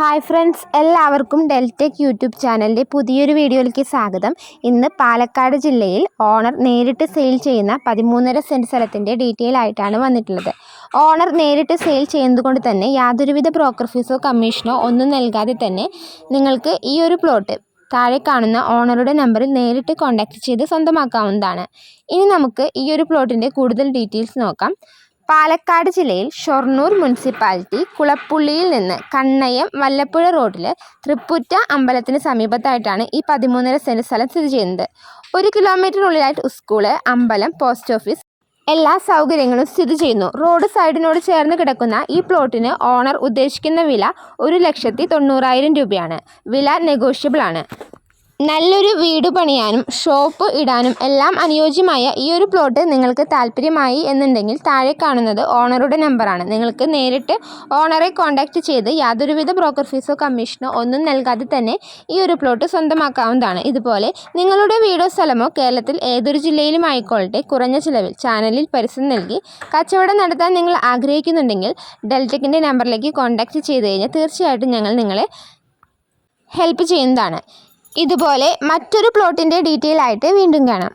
Hi friends എല്ലാവർക്കും Deltech YouTube ചാനലിന്റെ പുതിയൊരു വീഡിയോയിലേക്ക് സ്വാഗതം. ഇന്ന് പാലക്കാട് ജില്ലയിൽ ഓണർ നേരിട്ട് സെയിൽ ചെയ്യുന്ന പതിമൂന്നര സെന്റ് സ്ഥലത്തിന്റെ ഡീറ്റെയിൽ ആയിട്ടാണ് വന്നിട്ടുള്ളത്. ഓണർ നേരിട്ട് സെയിൽ ചെയ്യുന്നതുകൊണ്ട് തന്നെ യാതൊരുവിധ ബ്രോക്കർ ഫീസോ കമ്മീഷനോ ഒന്നും നൽകാതെ തന്നെ നിങ്ങൾക്ക് ഈ ഒരു പ്ലോട്ട് താഴെ കാണുന്ന ഓണറുടെ നമ്പറിൽ നേരിട്ട് കോൺടാക്റ്റ് ചെയ്ത് സ്വന്തമാക്കാവുന്നതാണ്. ഇനി നമുക്ക് ഈ ഒരു പ്ലോട്ടിന്റെ കൂടുതൽ ഡീറ്റെയിൽസ് നോക്കാം. പാലക്കാട് ജില്ലയിൽ ഷൊർണൂർ മുനിസിപ്പാലിറ്റി കുളപ്പുള്ളിയിൽ നിന്ന് കണ്ണയം വല്ലപ്പുഴ റോഡിൽ തൃപ്പുറ്റ അമ്പലത്തിന് സമീപത്തായിട്ടാണ് ഈ പതിമൂന്നര സെന്റ് സ്ഥലം സ്ഥിതി ചെയ്യുന്നത്. ഒരു കിലോമീറ്ററിനുള്ളിലായിട്ട് സ്കൂൾ അമ്പലം പോസ്റ്റ് ഓഫീസ് എല്ലാ സൗകര്യങ്ങളും സ്ഥിതി ചെയ്യുന്നു. റോഡ് സൈഡിനോട് ചേർന്ന് കിടക്കുന്ന ഈ പ്ലോട്ടിന് ഓണർ ഉദ്ദേശിക്കുന്ന വില ഒരു ലക്ഷത്തി തൊണ്ണൂറായിരം രൂപയാണ്. വില നെഗോഷ്യബിൾ ആണ്. നല്ലൊരു വീട് പണിയാനും ഷോപ്പ് ഇടാനും എല്ലാം അനുയോജ്യമായ ഈ ഒരു പ്ലോട്ട് നിങ്ങൾക്ക് താല്പര്യമായി എന്നുണ്ടെങ്കിൽ താഴെ കാണുന്നത് ഓണറുടെ നമ്പറാണ്. നിങ്ങൾക്ക് നേരിട്ട് ഓണറെ കോൺടാക്റ്റ് ചെയ്ത് യാതൊരുവിധ ബ്രോക്കർ ഫീസോ കമ്മീഷനോ ഒന്നും നൽകാതെ തന്നെ ഈ ഒരു പ്ലോട്ട് സ്വന്തമാക്കാവുന്നതാണ്. ഇതുപോലെ നിങ്ങളുടെ വീടോ സ്ഥലമോ കേരളത്തിൽ ഏതൊരു ജില്ലയിലും ആയിക്കോളട്ടെ കുറഞ്ഞ ചിലവിൽ ചാനലിൽ പരസ്യം നൽകി കച്ചവടം നടത്താൻ നിങ്ങൾ ആഗ്രഹിക്കുന്നുണ്ടെങ്കിൽ ഡെൽറ്റെക്കിന്റെ നമ്പറിലേക്ക് കോൺടാക്റ്റ് ചെയ്ത് കഴിഞ്ഞാൽ തീർച്ചയായിട്ടും ഞങ്ങൾ നിങ്ങളെ ഹെൽപ്പ് ചെയ്യുന്നതാണ്. ഇതുപോലെ മറ്റൊരു പ്ലോട്ടിന്റെ ഡീറ്റെയിൽ ആയിട്ട് വീണ്ടും കാണാം.